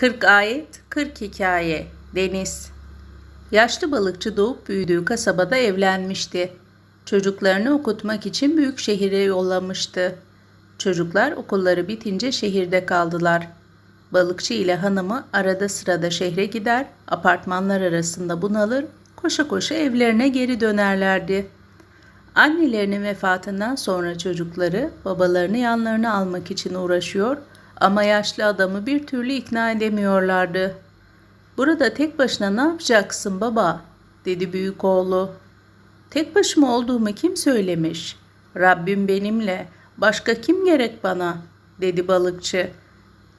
40 ayet, 40 hikaye. Deniz. Yaşlı balıkçı doğup büyüdüğü kasabada evlenmişti. Çocuklarını okutmak için büyük şehire yollamıştı. Çocuklar okulları bitince şehirde kaldılar. Balıkçı ile hanımı arada sırada şehre gider, apartmanlar arasında bunalır, koşa koşa evlerine geri dönerlerdi. Annelerinin vefatından sonra çocukları babalarını yanlarına almak için uğraşıyor ama yaşlı adamı bir türlü ikna edemiyorlardı. Burada tek başına ne yapacaksın baba? dedi büyük oğlu. Tek başıma olduğumu kim söylemiş? Rabbim benimle. Başka kim gerek bana? dedi balıkçı.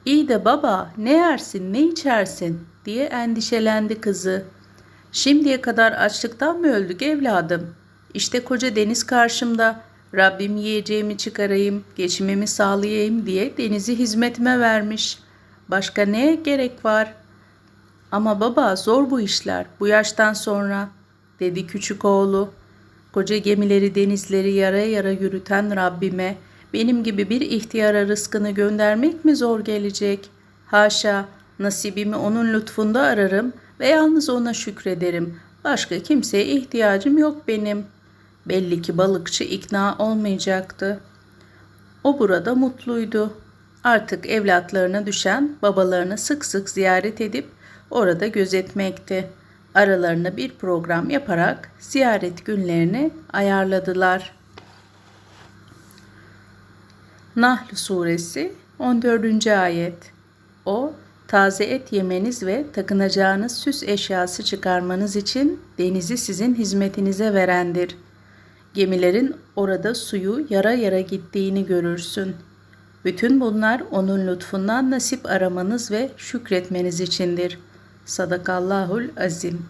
İyi de baba ne yersin ne içersin diye endişelendi kızı. Şimdiye kadar açlıktan mı öldük evladım? İşte koca deniz karşımda. Rabbim yiyeceğimi çıkarayım, geçimimi sağlayayım diye denizi hizmetime vermiş. Başka neye gerek var? Ama baba zor bu işler bu yaştan sonra dedi küçük oğlu. Koca gemileri denizleri yara yara yürüten Rabbime benim gibi bir ihtiyara rızkını göndermek mi zor gelecek? Haşa nasibimi onun lütfunda ararım ve yalnız ona şükrederim. Başka kimseye ihtiyacım yok benim. Belli ki balıkçı ikna olmayacaktı. O burada mutluydu. Artık evlatlarına düşen babalarını sık sık ziyaret edip orada gözetmekti. Aralarına bir program yaparak ziyaret günlerini ayarladılar. Nahl Suresi 14. ayet O, taze et yemeniz ve takınacağınız süs eşyası çıkarmanız için denizi sizin hizmetinize verendir. Gemilerin orada suyu yara yara gittiğini görürsün. Bütün bunlar onun lütfundan nasip aramanız ve şükretmeniz içindir. Sadakallahul azim.